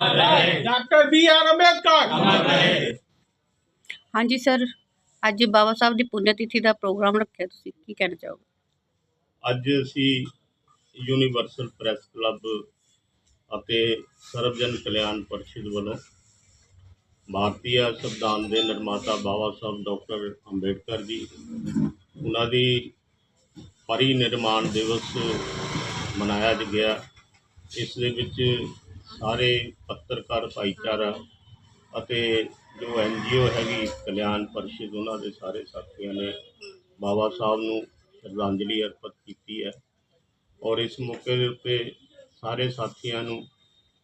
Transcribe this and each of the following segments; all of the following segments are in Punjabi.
Doctor B R Ambedkar. ਹਾਂਜੀ ਸਰ ਅੱਜ ਬਾਬਾ ਸਾਹਿਬ ਦੀ ਪੁੰਨ ਤਿਥੀ ਦਾ ਪ੍ਰੋਗਰਾਮ ਰੱਖਿਆ ਤੁਸੀਂ ਕੀ ਕਹਿਣਾ ਚਾਹੋਗੇ? ਅੱਜ ਅਸੀਂ ਯੂਨੀਵਰਸਲ ਪ੍ਰੈਸ ਕਲੱਬ ਅਤੇ ਸਰਵਜਨ ਕਲਿਆਣ ਪਰਿਸ਼ਦ ਵੱਲੋਂ ਭਾਰਤੀ ਸੰਵਿਧਾਨ ਦੇ ਨਿਰਮਾਤਾ ਬਾਬਾ ਸਾਹਿਬ ਡਾਕਟਰ ਅੰਬੇਡਕਰ ਜੀ ਉਹਨਾਂ ਦੀ ਪਰਿਨਿਰਮਾਣ ਦਿਵਸ ਮਨਾਇਆ ਗਿਆ। ਇਸ ਦੇ ਵਿੱਚ ਸਾਰੇ ਪੱਤਰਕਾਰ ਭਾਈਚਾਰਾ ਅਤੇ ਜੋ ਐਨ ਜੀ ਓ ਹੈਗੀ ਕਲਿਆਣ ਪਰਿਸ਼ਦ, ਉਹਨਾਂ ਦੇ ਸਾਰੇ ਸਾਥੀਆਂ ਨੇ ਬਾਬਾ ਸਾਹਿਬ ਨੂੰ ਸ਼ਰਧਾਂਜਲੀ ਅਰਪਿਤ ਕੀਤੀ ਹੈ ਔਰ ਇਸ ਮੌਕੇ ਦੇ ਉੱਤੇ ਸਾਰੇ ਸਾਥੀਆਂ ਨੂੰ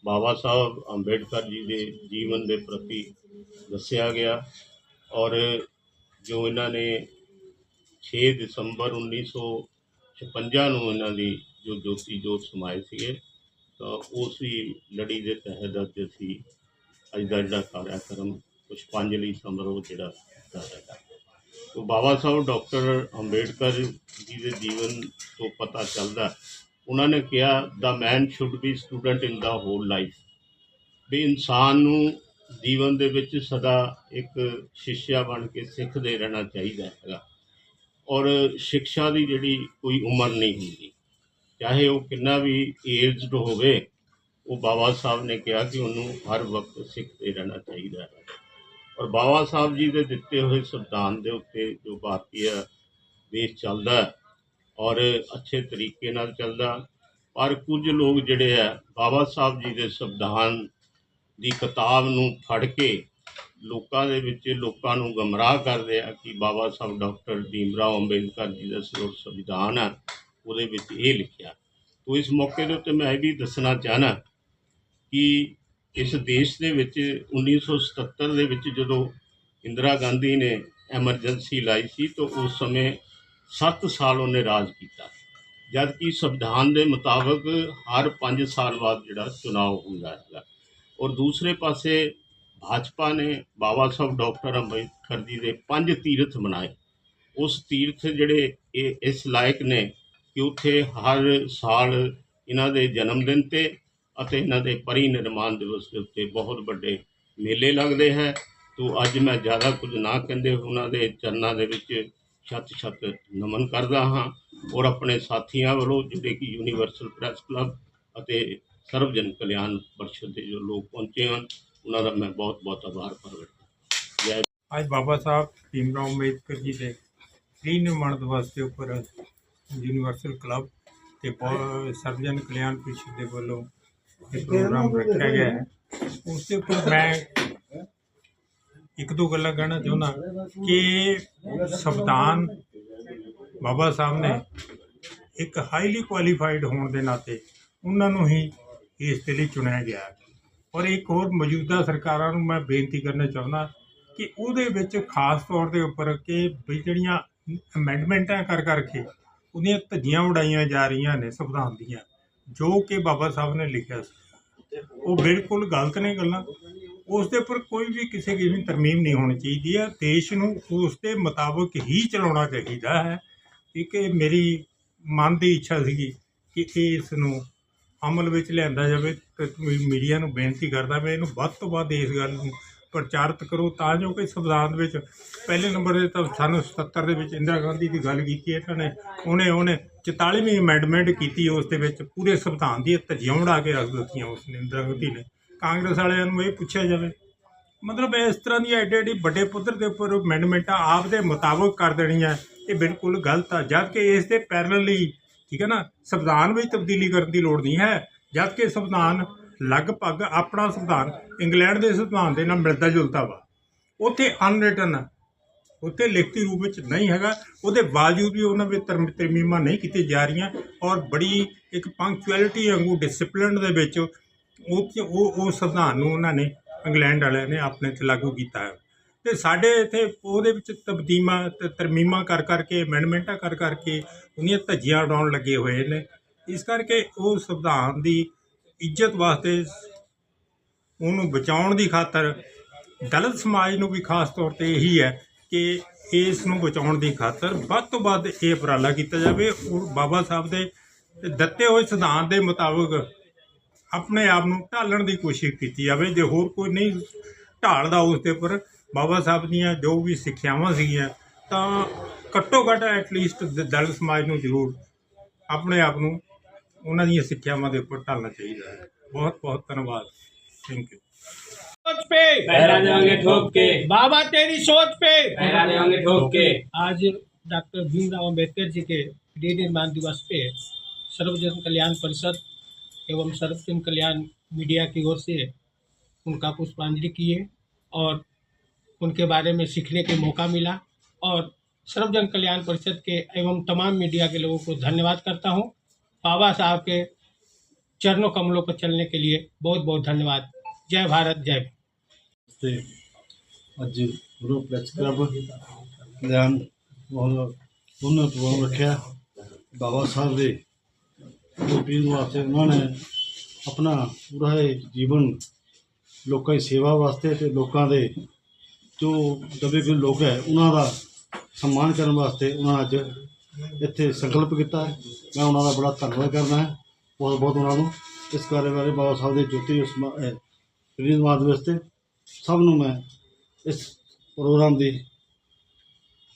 ਬਾਬਾ ਸਾਹਿਬ ਅੰਬੇਡਕਰ ਜੀ ਦੇ ਜੀਵਨ ਦੇ ਪ੍ਰਤੀ ਦੱਸਿਆ ਗਿਆ ਔਰ ਜੋ ਇਹਨਾਂ ਨੇ 6 ਦਸੰਬਰ 1956 ਨੂੰ ਇਹਨਾਂ ਦੀ ਜੋ ਜੋਤੀ ਜੋਤ ਸਮਾਏ ਸੀਗੇ ਤਾਂ ਉਸ ਹੀ ਲੜੀ ਦੇ ਤਹਿਤ ਅੱਜ ਅਸੀਂ ਅੱਜ ਦਾ ਜਿਹੜਾ ਕਾਰਿਆਕਰਮ, ਪੁਸ਼ਪਾਂਜਲੀ ਸਮਾਰੋਹ ਜਿਹੜਾ ਕੀਤਾ ਹੈਗਾ। ਤੋ ਬਾਬਾ ਸਾਹਿਬ, ਡਾਕਟਰ ਅੰਬੇਡਕਰ ਜੀ ਦੇ ਜੀਵਨ ਤੋਂ ਪਤਾ ਚੱਲਦਾ, ਉਹਨਾਂ ਨੇ ਕਿਹਾ the man should be student in the whole life ਵੀ ਇਨਸਾਨ ਨੂੰ ਜੀਵਨ ਦੇ ਵਿੱਚ ਸਦਾ ਇੱਕ ਸਿੱਖਿਆ ਬਣ ਕੇ ਸਿੱਖਦੇ ਰਹਿਣਾ ਚਾਹੀਦਾ ਹੈਗਾ। ਔਰ ਸਿੱਖਿਆ ਦੀ ਜਿਹੜੀ ਕੋਈ ਉਮਰ ਨਹੀਂ ਹੁੰਦੀ। ਚਾਹੇ ਉਹ ਕਿੰਨਾ ਵੀ ਏਜਡ ਹੋਵੇ, ਉਹ ਬਾਬਾ ਸਾਹਿਬ ਨੇ ਕਿਹਾ ਕਿ ਉਹਨੂੰ ਹਰ ਵਕਤ ਸਿੱਖਦੇ ਰਹਿਣਾ ਚਾਹੀਦਾ ਹੈ। ਔਰ ਬਾਬਾ ਸਾਹਿਬ ਜੀ ਦੇ ਦਿੱਤੇ ਹੋਏ ਸੰਵਿਧਾਨ ਦੇ ਉੱਤੇ ਜੋ ਭਾਰਤੀ ਦੇਸ਼ ਚੱਲਦਾ ਔਰ ਅੱਛੇ ਤਰੀਕੇ ਨਾਲ ਚੱਲਦਾ ਪਰ ਕੁਝ ਲੋਕ ਜਿਹੜੇ ਆ ਬਾਬਾ ਸਾਹਿਬ ਜੀ ਦੇ ਸੰਵਿਧਾਨ ਦੀ ਕਿਤਾਬ ਨੂੰ ਫੜ ਕੇ ਲੋਕਾਂ ਦੇ ਵਿੱਚ ਲੋਕਾਂ ਨੂੰ ਗਮਰਾਹ ਕਰਦੇ ਆ ਕਿ ਬਾਬਾ ਸਾਹਿਬ ਡਾਕਟਰ ਭੀਮ ਰਾਓ ਅੰਬੇਦਕਰ ਜੀ ਦਾ ਜੋ ਸੰਵਿਧਾਨ ਆ ਉਹਦੇ ਵਿੱਚ ਇਹ ਲਿਖਿਆ। ਤੋ ਇਸ ਮੌਕੇ ਦੇ ਉੱਤੇ ਮੈਂ ਇਹ ਵੀ ਦੱਸਣਾ ਚਾਹਨਾ ਕਿ ਇਸ ਦੇਸ਼ ਦੇ ਵਿੱਚ 1977 ਦੇ ਵਿੱਚ ਜਦੋਂ ਇੰਦਰਾ ਗਾਂਧੀ ਨੇ ਐਮਰਜੈਂਸੀ ਲਾਈ ਸੀ, ਤਾਂ ਉਸ ਸਮੇਂ 7 ਸਾਲ ਉਹਨੇ ਰਾਜ ਕੀਤਾ। ਜਦ ਕਿ ਸੰਵਿਧਾਨ ਦੇ ਮੁਤਾਬਕ ਹਰ 5 ਸਾਲ ਬਾਅਦ ਜਿਹੜਾ ਚੁਣਾਵ ਹੁੰਦਾ ਹੈਗਾ ਔਰ ਦੂਸਰੇ ਪਾਸੇ ਭਾਜਪਾ ਨੇ ਬਾਬਾ ਸਾਹਿਬ ਡਾਕਟਰ ਅੰਬੇਦਕਰ ਜੀ ਦੇ ਪੰਜ ਤੀਰਥ ਬਣਾਏ ਉਸ ਤੀਰਥ ਜਿਹੜੇ ਇਹ ਇਸ ਲਾਇਕ ਨੇ ਕਿ ਉੱਥੇ ਹਰ ਸਾਲ ਇਹਨਾਂ ਦੇ ਜਨਮ ਦਿਨ ਤੇ ਅਤੇ ਇਹਨਾਂ ਦੇ ਪਰਿਨਿਰਮਾਣ ਦਿਵਸ ਦੇ ਉੱਤੇ ਬਹੁਤ ਵੱਡੇ ਮੇਲੇ ਲੱਗਦੇ ਹੈ। ਤੋ ਅੱਜ ਮੈਂ ਜ਼ਿਆਦਾ ਕੁਝ ਨਾ ਕਹਿੰਦੇ ਉਹਨਾਂ ਦੇ ਚਰਨਾਂ ਦੇ ਵਿੱਚ ਛੱਤ ਛੱਤ ਨਮਨ ਕਰਦਾ ਹਾਂ ਔਰ ਆਪਣੇ ਸਾਥੀਆਂ ਵੱਲੋਂ ਜਿਹੜੇ ਕਿ ਯੂਨੀਵਰਸਲ ਪ੍ਰੈਸ ਕਲੱਬ ਅਤੇ ਸਰਵਜਨ ਕਲਿਆਣ ਪਰਿਸ਼ਦ ਦੇ ਜੋ ਲੋਕ ਪਹੁੰਚੇ ਹਨ, ਉਹਨਾਂ ਦਾ ਮੈਂ ਬਹੁਤ ਬਹੁਤ ਆਭਾਰ ਪ੍ਰਗਟ ਕਰਦਾ ਜੈ ਅੱਜ ਬਾਬਾ ਸਾਹਿਬ ਭੀਮ ਰਾਓ ਅੰਬੇਦਕਰ ਜੀ ਦੇ ਨਿਰਮਾਣ ਦਿਵਸ ਦੇ ਉੱਪਰ ਯੂਨੀਵਰਸਲ ਕਲੱਬ ਤੇ ਬਹੁ- ਸਰਵਜਨ ਕਲਿਆਣ ਪ੍ਰੀਸ਼ਦ ਦੇ ਵੱਲੋਂ ਇਹ ਪ੍ਰੋਗਰਾਮ ਰੱਖਿਆ ਗਿਆ ਹੈ ਉਸ ਦੇ ਉੱਪਰ ਮੈਂ ਇੱਕ ਦੋ ਗੱਲਾਂ ਕਹਿਣਾ ਚਾਹੁੰਦਾ ਕਿ ਸੰਵਿਧਾਨ ਬਾਬਾ ਸਾਹਿਬ ਨੇ ਇੱਕ ਹਾਈਲੀ ਕੁਆਲੀਫਾਈਡ ਹੋਣ ਦੇ ਨਾਤੇ ਉਹਨਾਂ ਨੂੰ ਹੀ ਇਸ ਦੇ ਲਈ ਚੁਣਿਆ ਗਿਆ। ਔਰ ਇੱਕ ਹੋਰ ਮੌਜੂਦਾ ਸਰਕਾਰਾਂ ਨੂੰ ਮੈਂ ਬੇਨਤੀ ਕਰਨਾ ਚਾਹੁੰਦਾ ਕਿ ਉਹਦੇ ਵਿੱਚ ਖਾਸ ਤੌਰ ਦੇ ਉੱਪਰ ਕਿ ਜਿਹੜੀਆਂ ਅਮੈਂਡਮੈਂਟਾਂ ਕਰ ਕਰਕੇ ਉਹਦੀਆਂ ਧੱਜੀਆਂ ਉਡਾਈਆਂ ਜਾ ਰਹੀਆਂ ਨੇ ਸੰਵਿਧਾਨ ਦੀਆਂ, ਜੋ ਕਿ ਬਾਬਾ ਸਾਹਿਬ ਨੇ ਲਿਖਿਆ ਸੀ। ਉਹ ਬਿਲਕੁਲ ਗਲਤ ਨੇ ਗੱਲਾਂ। ਉਸ ਦੇ ਉੱਪਰ ਕੋਈ ਵੀ ਕਿਸੇ ਕਿਸਮ ਤਰਮੀਮ ਨਹੀਂ ਹੋਣੀ ਚਾਹੀਦੀ ਹੈ। ਦੇਸ਼ ਨੂੰ ਉਸ ਦੇ ਮੁਤਾਬਕ ਹੀ ਚਲਾਉਣਾ ਚਾਹੀਦਾ ਹੈ। ਕਿ ਮੇਰੀ ਮਨ ਦੀ ਇੱਛਾ ਸੀਗੀ ਕਿ ਇਸ ਨੂੰ ਅਮਲ ਵਿੱਚ ਲਿਆਂਦਾ ਜਾਵੇ ਤੇ ਮੀਡੀਆ ਨੂੰ ਬੇਨਤੀ ਕਰਦਾ ਮੈਂ ਇਹਨੂੰ ਵੱਧ ਤੋਂ ਵੱਧ ਇਸ ਗੱਲ ਨੂੰ ਪ੍ਰਚਾਰਿਤ ਕਰੋ ਤਾਂ ਜੋ ਕਿ ਸੰਵਿਧਾਨ ਦੇ ਵਿੱਚ ਪਹਿਲੇ ਨੰਬਰ ਦੇ ਤਾਂ ਸਨ 77 ਦੇ ਵਿੱਚ ਇੰਦਰਾ ਗਾਂਧੀ ਦੀ ਗੱਲ ਕੀਤੀ ਹੈ, ਇਹਨਾਂ ਨੇ ਉਹਨੇ ਉਹਨੇ 44ਵੀਂ ਅਮੈਂਡਮੈਂਟ ਕੀਤੀ ਉਸ ਦੇ ਵਿੱਚ, ਪੂਰੇ ਸੰਵਿਧਾਨ ਦੀ ਧੱਜੀਆਂ ਉਡਾ ਕੇ ਰੱਖ ਦਿੱਤੀਆਂ ਉਸ ਨੇ ਇੰਦਰਾ ਗਾਂਧੀ ਨੇ। ਕਾਂਗਰਸ ਵਾਲਿਆਂ ਨੂੰ ਇਹ ਪੁੱਛਿਆ ਜਾਵੇ, ਮਤਲਬ ਇਸ ਤਰ੍ਹਾਂ ਦੀ ਐਡੇ ਐਡੇ ਵੱਡੇ ਪੱਧਰ ਦੇ ਉੱਪਰ ਅਮੈਂਡਮੈਂਟਾਂ ਆਪ ਦੇ ਮੁਤਾਬਕ ਕਰ ਦੇਣੀਆਂ, ਇਹ ਬਿਲਕੁਲ ਗਲਤ ਆ, ਜਦ ਕਿ ਇਸ ਦੇ ਪੈਰਲਲੀ ਠੀਕ ਹੈ ਨਾ, ਸੰਵਿਧਾਨ ਵਿੱਚ ਤਬਦੀਲੀ ਕਰਨ ਦੀ ਲੋੜ ਨਹੀਂ ਹੈ, ਜਦ ਕਿ ਸੰਵਿਧਾਨ ਲਗਭਗ ਆਪਣਾ ਸੰਵਿਧਾਨ ਇੰਗਲੈਂਡ ਦੇ ਸੰਵਿਧਾਨ ਦੇ ਨਾਲ ਮਿਲਦਾ ਜੁਲਦਾ ਵਾ। ਉੱਥੇ ਅਨਰਿਟਨ ਉੱਥੇ ਲਿਖਤੀ ਰੂਪ ਵਿੱਚ ਨਹੀਂ ਹੈਗਾ। ਉਹਦੇ ਬਾਵਜੂਦ ਵੀ ਉਹਨਾਂ ਵਿੱਚ ਤਰਮ- ਤਰਮੀਮਾਂ ਨਹੀਂ ਕੀਤੀਆਂ ਜਾ ਰਹੀਆਂ ਔਰ ਬੜੀ ਇੱਕ ਪੰਕਚੁਅਲਿਟੀ ਵਾਂਗੂ ਡਿਸਪਲਿਨ ਦੇ ਵਿੱਚ ਉਹ ਉਹ ਸੰਵਿਧਾਨ ਨੂੰ ਉਹਨਾਂ ਨੇ ਇੰਗਲੈਂਡ ਵਾਲਿਆਂ ਨੇ ਆਪਣੇ ਤੇ ਲਾਗੂ ਕੀਤਾ ਹੈ। ਤੇ ਸਾਡੇ ਇੱਥੇ ਉਹਦੇ ਵਿੱਚ ਤਬਦੀਮਾਂ ਤੇ ਤਰਮੀਮਾਂ ਕਰ ਕਰਕੇ ਅਮੈਂਡਮੈਂਟਾਂ ਕਰ ਕਰਕੇ ਉਹਦੀਆਂ ਧੱਜੀਆਂ ਉਡਾਉਣ ਲੱਗੇ ਹੋਏ ਨੇ। ਇਸ ਕਰਕੇ ਉਹ ਸੰਵਿਧਾਨ ਦੀ ਇੱਜ਼ਤ ਵਾਸਤੇ ਉਹਨੂੰ ਬਚਾਉਣ ਦੀ ਖਾਤਰ ਦਲਿਤ ਸਮਾਜ ਨੂੰ ਵੀ ਖਾਸ ਤੌਰ ਤੇ ਇਹੀ ਹੈ ਕਿ ਇਸ ਨੂੰ ਬਚਾਉਣ ਦੀ ਖਾਤਰ ਵੱਧ ਤੋਂ ਵੱਧ ਇਹ ਉਪਰਾਲਾ ਕੀਤਾ ਜਾਵੇ। ਔਰ ਬਾਬਾ ਸਾਹਿਬ ਦੇ ਦਿੱਤੇ ਹੋਏ ਸਿਧਾਂਤ ਦੇ ਮੁਤਾਬਕ ਆਪਣੇ ਆਪ ਨੂੰ ਢਾਲਣ ਦੀ ਕੋਸ਼ਿਸ਼ ਕੀਤੀ ਜਾਵੇ। ਜੇ ਹੋਰ ਕੋਈ ਨਹੀਂ ਢਾਲਦਾ ਉਸ ਦੇ ਉੱਪਰ ਬਾਬਾ ਸਾਹਿਬ ਦੀਆਂ ਜੋ ਵੀ ਸਿੱਖਿਆਵਾਂ ਸੀਗੀਆਂ, ਤਾਂ ਘੱਟੋ ਘੱਟ ਐਟਲੀਸਟ ਦਲਿਤ ਸਮਾਜ ਨੂੰ ਜ਼ਰੂਰ ਆਪਣੇ ਆਪ ਨੂੰ ਉਹਨਾਂ ਦੀਆਂ ਸਿੱਖਿਆਵਾਂ ਦੇ ਉੱਪਰ ਢਾਲਣਾ ਚਾਹੀਦਾ ਹੈ ਬਹੁਤ ਬਹੁਤ ਧੰਨਵਾਦ ਥੈਂਕ ਯੂ सोच पे पहरा देंगे ठोक के बाबा तेरी सोच पे पहरा देंगे ठोक के आज डॉक्टर भीमराव अम्बेडकर जी के गृह निर्माण दिवस पे सर्वजन कल्याण परिषद एवं सर्वजन कल्याण मीडिया की ओर से उनका पुष्पांजलि किए और उनके बारे में सीखने के मौका मिला और सर्वजन कल्याण परिषद के एवं तमाम मीडिया के लोगों को धन्यवाद करता हूँ बाबा साहब के चरणों कमलों पर चलने के लिए बहुत बहुत धन्यवाद जय भारत जय भीम। ਤੇ ਅੱਜ ਗੁਰੂ ਪ੍ਰੈਸ ਕਲੱਬ ਕਲਿਆਣ ਬਹੁਤ ਉਹਨਾਂ ਪ੍ਰੋਗਰਾਮ ਰੱਖਿਆ ਬਾਬਾ ਸਾਹਿਬ ਦੇ ਪੀਣ ਵਾਸਤੇ ਉਹਨਾਂ ਨੇ ਆਪਣਾ ਪੂਰਾ ਇਹ ਜੀਵਨ ਲੋਕਾਂ ਦੀ ਸੇਵਾ ਵਾਸਤੇ ਤੇ ਲੋਕਾਂ ਦੇ ਜੋ ਦਬੇ ਹੋਏ ਲੋਕ ਹੈ ਉਹਨਾਂ ਦਾ ਸਨਮਾਨ ਕਰਨ ਵਾਸਤੇ ਉਹਨਾਂ ਨੇ ਅੱਜ ਇੱਥੇ ਸੰਕਲਪ ਕੀਤਾ ਹੈ ਮੈਂ ਉਹਨਾਂ ਦਾ ਬੜਾ ਧੰਨਵਾਦ ਕਰਦਾ ਹਾਂ ਬਹੁਤ ਬਹੁਤ ਉਹਨਾਂ ਨੂੰ ਇਸ ਕਾਰੇ ਬਾਰੇ ਬਾਬਾ ਸਾਹਿਬ ਦੇ ਜੋਤੀ ਉਸਮਾ ਰੀਤ ਮਾਦ ਵਾਸਤੇ ਸਭ ਨੂੰ ਮੈਂ ਇਸ ਪ੍ਰੋਗਰਾਮ ਦੀ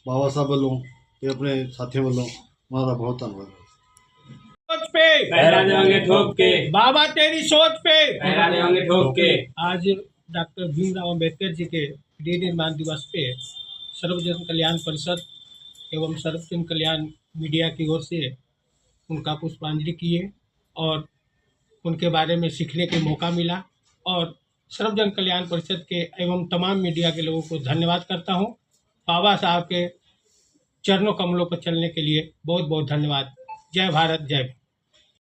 ਬਾਬਾ ਸਾਹਿਬ ਵੱਲੋਂ ਤੇ ਆਪਣੇ ਸਾਥੀਆਂ ਵੱਲੋਂ ਉਹਨਾਂ ਦਾ ਬਹੁਤ ਧੰਨਵਾਦ सोच पे पहरा देंगे ठोक के बाबा तेरी सोच पे पहरा देंगे ठोक के आज डॉक्टर भीमराव अम्बेडकर जी के गृह निर्माण दिवस पे सर्वजन कल्याण परिषद एवं सर्वजन कल्याण मीडिया की ओर से उनका पुष्पांजलि किए और उनके बारे में सीखने के मौका मिला और सर्वजन कल्याण परिषद के एवं तमाम मीडिया के लोगों को धन्यवाद करता हूँ बाबा साहब के चरणों कमलों पर चलने के लिए बहुत बहुत धन्यवाद जय भारत, जय।